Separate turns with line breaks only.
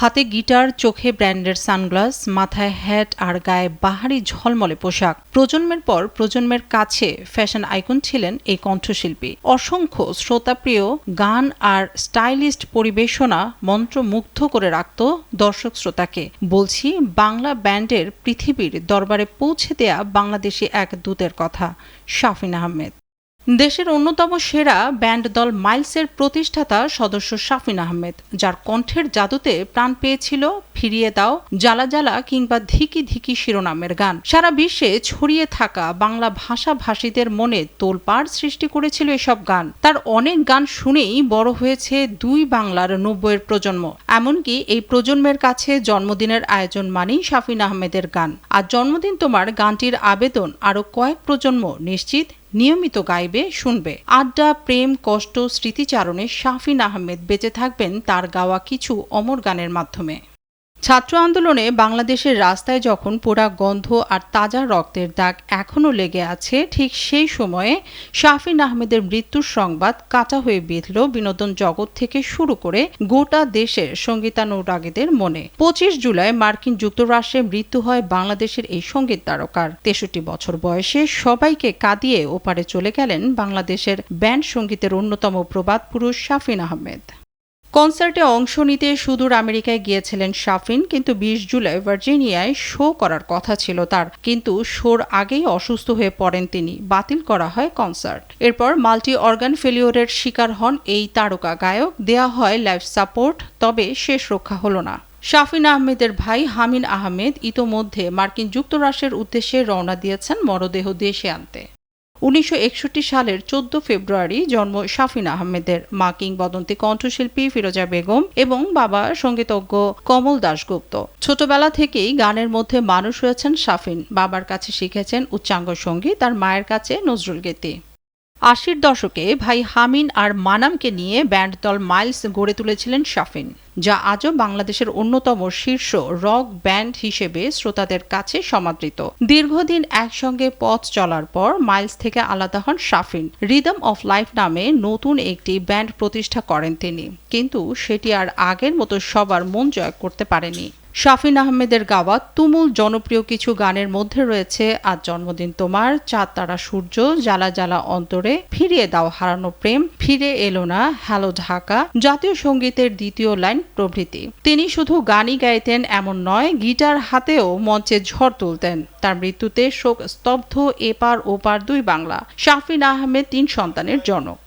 হাতে গিটার, চোখে ব্র্যান্ডের সানগ্লাস, মাথায় হ্যাট আর গায়ে বাহারি ঝলমলে পোশাক। প্রজন্মের পর প্রজন্মের কাছে ফ্যাশন আইকন ছিলেন এই কণ্ঠশিল্পী। অসংখ্য শ্রোতাপ্রিয় গান আর স্টাইলিস্ট পরিবেশনা মন্ত্রমুগ্ধ করে রাখত দর্শক শ্রোতাকে। বলছি, বাংলা ব্যান্ডের পৃথিবীর দরবারে পৌঁছে দেয়া বাংলাদেশি এক দূতের কথা, শাফিন আহমেদ। দেশের অন্যতম সেরা ব্যান্ড দল মাইলসের প্রতিষ্ঠাতা সদস্য শাফিন আহমেদ, যার কণ্ঠের জাদুতে প্রাণ পেয়েছিল ফিরিয়ে দাও, জ্বালা জ্বালা কিংবা ধিকি ধিকি শিরোনামের গান। সারা বিশ্বে ছড়িয়ে থাকা বাংলা ভাষাভাষীদের মনে তোলপাড় সৃষ্টি করেছিল এসব গান। তার অনেক গান শুনেই বড় হয়েছে দুই বাংলার নব্বইয়ের প্রজন্ম। এমনকি এই প্রজন্মের কাছে জন্মদিনের আয়োজন মানেই শাফিন আহমেদের গান। আর জন্মদিন তোমার গানটির আবেদন আরও কয়েক প্রজন্ম নিশ্চিত নিয়মিত গাইবে, শুনবে। আড্ডা, প্রেম, কষ্ট, স্মৃতিচারণে শাফিন আহমেদ বেঁচে থাকবেন তার গাওয়া কিছু অমর গানের মাধ্যমে। ছাত্র আন্দোলনে বাংলাদেশের রাস্তায় যখন পোড়া গন্ধ আর তাজা রক্তের দাগ এখনও লেগে আছে, ঠিক সেই সময়ে শাফিন আহমেদের মৃত্যুর সংবাদ কাটা হয়ে বিঁধল বিনোদন জগৎ থেকে শুরু করে গোটা দেশের সঙ্গীতানুরাগীদের মনে। পঁচিশ জুলাই মার্কিন যুক্তরাষ্ট্রে মৃত্যু হয় বাংলাদেশের এই সংগীত তারকার। তেষট্টি বছর বয়সে সবাইকে কাঁদিয়ে ওপারে চলে গেলেন বাংলাদেশের ব্যান্ড সঙ্গীতের অন্যতম প্রবাদ পুরুষ শাফিন আহমেদ। কনসার্টে অংশ নিতে সুদূর আমেরিকায় গিয়েছিলেন শাফিন, কিন্তু বিশ জুলাই ভার্জিনিয়ায় শো করার কথা ছিল তার। কিন্তু শোর আগেই অসুস্থ হয়ে পড়েন তিনি। বাতিল করা হয় কনসার্ট। এরপর মাল্টি অর্গান ফেলিওরের শিকার হন এই তারকা গায়ক। দেয়া হয় লাইফ সাপোর্ট, তবে শেষ রক্ষা হলো না। শাফিন আহমেদের ভাই হামিন আহমেদ ইতোমধ্যে মার্কিন যুক্তরাষ্ট্রের উদ্দেশ্যে রওনা দিয়েছেন মরদেহ দেশে আনতে। উনিশশো একষট্টি সালের চোদ্দ ফেব্রুয়ারি জন্ম শাফিন আহমেদের। মা কিংবদন্তি কণ্ঠশিল্পী ফিরোজা বেগম এবং বাবা সঙ্গীতজ্ঞ কমল দাশগুপ্ত। ছোটবেলা থেকেই গানের মধ্যে মানুষ হয়েছেন শাফিন। বাবার কাছে শিখেছেন উচ্চাঙ্গ সংগীত, তার মায়ের কাছে নজরুল গীতি। আশির দশকে ভাই হামিন আর মানামকে নিয়ে ব্যান্ড দল মাইলস গড়ে তুলেছিলেন শাফিন, যা আজও বাংলাদেশের অন্যতম শীর্ষ রক ব্যান্ড হিসেবে শ্রোতাদের কাছে সমাদৃত। দীর্ঘদিন একসঙ্গে পথ চলার পর মাইলস থেকে আলাদা হন শাফিন। রিদম অফ লাইফ নামে নতুন একটি ব্যান্ড প্রতিষ্ঠা করেন তিনি, কিন্তু সেটি আর আগের মতো সবার মন জয় করতে পারেনি। শাফিন আহমেদের গাওয়া তুমুল জনপ্রিয় কিছু গানের মধ্যে রয়েছে, আজ জন্মদিন তোমার চাঁদ তারা সূর্য জ্বালা জ্বালা অন্তরে ফিরিয়ে দাও হারানো প্রেম ফিরে এলো না হ্যালো ঢাকা জাতীয় সঙ্গীতের দ্বিতীয় লাইন প্রভৃতি। তিনি শুধু গানই গাইতেন এমন নয়, গিটার হাতেও মঞ্চে ঝড় তুলতেন। তার মৃত্যুতে শোক স্তব্ধ এপার ওপার দুই বাংলা। শাফিন আহমেদ তিন সন্তানের জনক।